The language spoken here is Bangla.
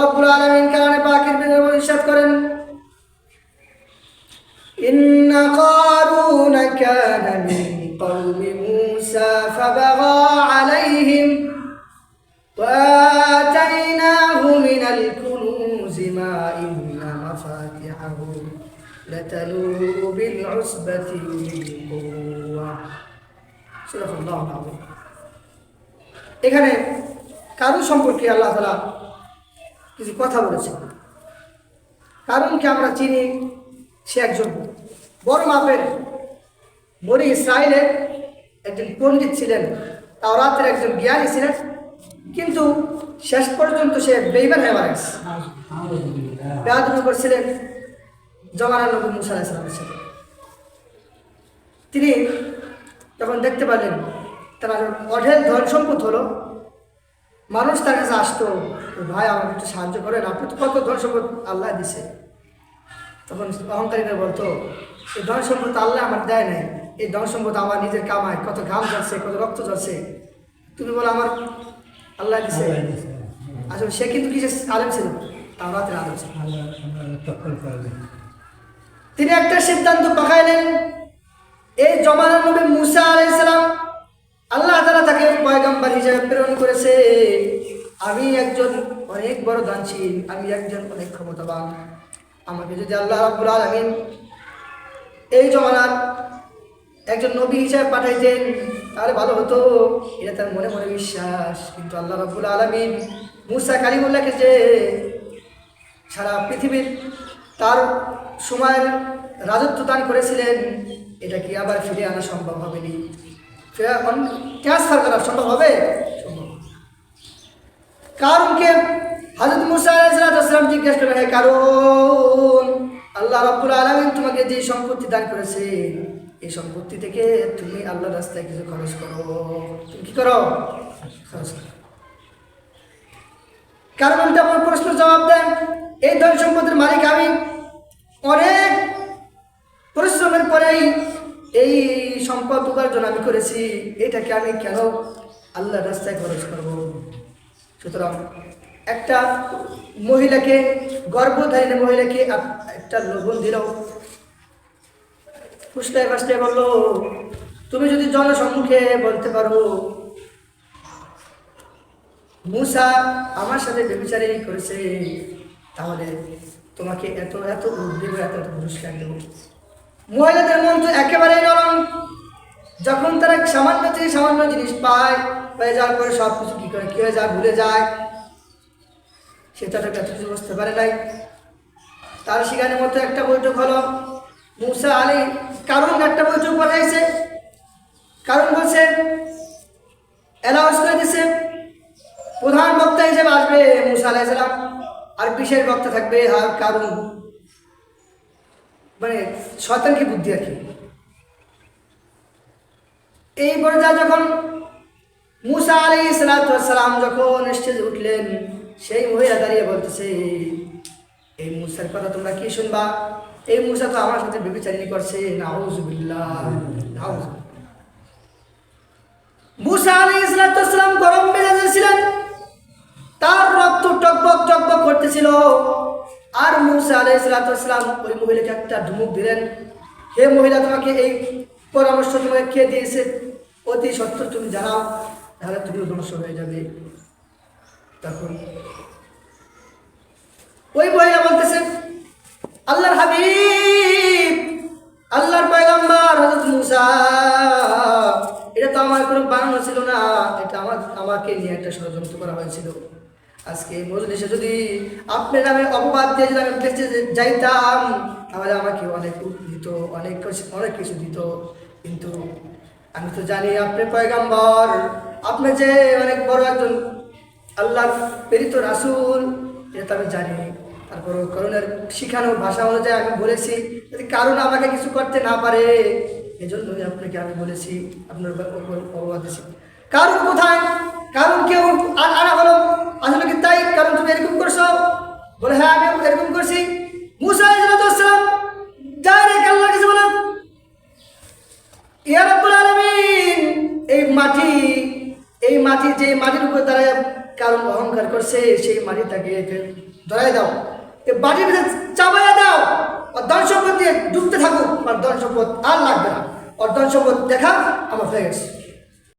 রাব্বুল আলামিন কারণে পাকের ভিতরে ইরশাদ করেন إن قارون كان من قوم موسى فبغى عليهم وآتيناه من الكنوز ما إن مفاتحه لتنوء بالعصبة أولي القوة صدق الله العظيم এখানে কারণ সম্পর্কে আল্লাহ তালা কিছু কথা বলেছেন। কারণকে আমরা চিনি, সে একজন বড় মাপের। বনি ইসরায়েলের একজন পণ্ডিত ছিলেন, তাওরাতের একজন জ্ঞানী ছিলেন, কিন্তু শেষ পর্যন্ত সে বেইমান হয়ে মারা গেছে। করছিলেন জমানা নবী মুসা আলাইসালামের সাথে তিনি তখন দেখতে পারলেন, তার অঢেল ধন সম্পদ হলো মানুষ তার কাছে আসতো ভাই আমাকে একটু সাহায্য করেন আপনি তো কত ধন সম্পদ আল্লাহ দিছে। তখন অহংকারীরা বলতো এই ধন সম্পদ আল্লাহ আমার দেয় নাই। এই ধন সম্পদ আমার নিজের কামায়। কত ঘাম যাচ্ছে কত রক্ত যাচ্ছে তুমি বলো আমার আল্লাহ দিছে। আসলে সে কিন্তু কিসের আলেম ছিল? তার রাতের আলেম ছিল। তিনি একটা সিদ্ধান্ত পাকাইলেন। এই জমানার নবী মুসা আলাইসালাম হিসেবে প্রেরণ করেছে। আমি একজন অনেক বড় দানশীল, আমি একজন অনেক ক্ষমতাবান। আমাকে যদি আল্লাহ রাব্বুল আলামিন এই জমানার একজন নবী হিসাবে পাঠাইতেন, তাহলে ভালো হতো। এটা তার মনে মনে বিশ্বাস। কিন্তু আল্লাহ রাব্বুল আলামিন মুসা কালিমুল্লাহকে যে সারা পৃথিবীর তার সময়ের রাজত্ব দান করেছিলেন, এটা কি আবার ফিরে আনা সম্ভব হবে নি? ফিরে করা হবে? সম্ভব হবে। মুসা আলাইসালাম জিজ্ঞেস করলেন, "হে কারণ, আল্লাহ রাব্বুল আলামিন তোমাকে যে সম্পত্তি দান করেছে এই সম্পত্তি থেকে তুমি আল্লাহ রাস্তায় কিছু খরচ করো। তুমি কি করো? খরচ করো। কারণ প্রশ্ন জবাব দেন, এই ধন সম্পদের মালিক সম্পদ উপার্জন আমি করেছি, এটাকে আমি কেন আল্লাহ রাস্তায় খরচ করব? সুতরাং একটা মহিলাকে গর্ভধারিণী মহিলাকে একটা লবণ দিল। ফুসলায় ফাসলায় বলল, তুমি যদি জনসম্মুখে বলতে পারো, মুসা আমার সাথে বেবিচারি করেছে, তাহলে তোমাকে এত এত উট দেবো এত এত পুরস্কার দেবো। মহিলাদের মন তো একেবারেই নরম। যখন তারা সামান্য থেকে সামান্য জিনিস পায়, পেয়ে যাওয়ার পরে সব কিছু কী করে, কী হয়ে যায়, ভুলে যায়, সে তাদের এত কিছু বুঝতে পারে নাই। তার সেখানে মতো একটা বৈঠক হলো। মুসা আলী কারণ একটা বৈঠক পাঠাইছে। কারণ বলছে অ্যানাউন্স করে দিছে। প্রধান বক্তা হিসেবে আসবে মুসা আলাইসালাম আর বিশেষ বক্তা থাকবে আর কারণ মানে শয়তানকে বুদ্ধি আর কি? এই পর্যায়ে যখন মুসা আলী সালাম যখন স্টেজে উঠলেন, সেই মহিলা দাঁড়িয়ে বলতেছে, এই মুসার কথা তোমরা কি শুনবা? এই মুসা তো আমার সাথে বেবিচারিনী করছে মুসা আলী ইসলাতাম গরম মেজাজে ছিলেন, তার রক্ত টকবক টকবক করতেছিল, আর মুসা আলী ইসলাতাম ওই মহিলাকে একটা ধুমুক দিলেন, হে মহিলা, তোমাকে এই পরামর্শ তোমাকে কে দিয়েছে, অতি সত্য তুমি জানাও, তাহলে তুমিও ধ্বংস হয়ে যাবে। তখন ওই মহিলা বলতেছে, আল্লাহর হাবিব, আল্লাহর পয়গম্বর হযরত মুসা, এটা তো আমার কোনো বানানো ছিল না, এটা আমার, আমাকে নিয়ে একটা ষড়যন্ত্র করা হয়েছিল। আজকে এই মজলিসে যদি আপনার নামে অপবাদ দিয়ে যদি আমি বেঁচে যাইতাম, তাহলে আমাকে অনেক দিত, অনেক অনেক কিছু দিত। কিন্তু আমি তো জানি আপনি পয়গাম্বর আপনি যে অনেক বড় একজন আল্লাহর প্রেরিত রাসুল, এটা তো আমি জানি। তারপর করোনার শিখানো ভাষা অনুযায়ী আমি বলেছি, যদি কারণ আমাকে কিছু করতে না পারে, এজন্যই আপনাকে আমি বলেছি, আপনার অপবাদ দিয়েছি। কারণ কোথায় কারণ কেউ আ- আনা হলো আসলে কি তাই কারণ তুমি এরকম করছ বলে হ্যাঁ আমি এরকম করছি। মুসা ইসলাম ডাইরেক্ট আল্লাহ কিছু বলো ইয়া রাব্বুল আলামিন, এই মাটি এই মাটি যে মাটির উপর তারা কারণ অহংকার করছে, সেই মাটিটাকে একে ধরাই দাও। এ বাড়ির ভিতরে চাপাইয়া দাও। আর ধন সম্পদ দিয়ে ডুবতে থাকুক, আর ধন সম্পদ আর লাগবে না। আর ধন সম্পদ দেখা আমার গেছে।